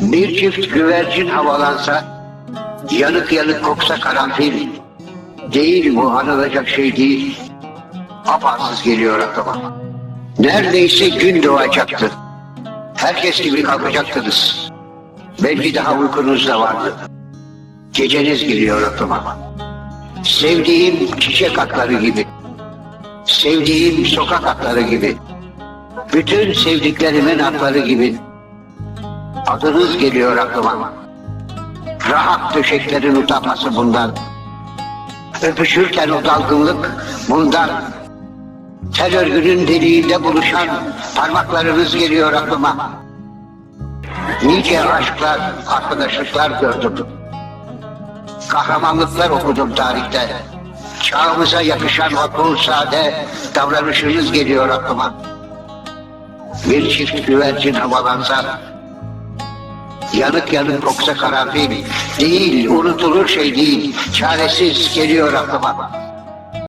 Bir çift güvercin havalansa, yanık yanık koksa karanfil. Değil bu anılacak şey değil. Apansız geliyor aklıma. Neredeyse gün doğacaktı. Herkes gibi kalkacaktınız. Belki daha uykunuz da vardı. Geceniz geliyor aklıma. Sevdiğim çiçek atları gibi. Sevdiğim sokak atları gibi. Bütün sevdiklerimin atları gibi. Adınız geliyor aklıma. Rahat döşeklerin utanması bundan. Öpüşürken o dalgınlık bundan. Tel örgünün deliğinde buluşan parmaklarınız geliyor aklıma. Nice aşklar, arkadaşlıklar gördüm. Kahramanlıklar okudum tarihte. Çağımıza yakışan akıl sade davranışınız geliyor aklıma. Bir çift güvercin havalansa, yanık yanık koksa karanfil, değil, unutulur şey değil, çaresiz geliyor aklıma.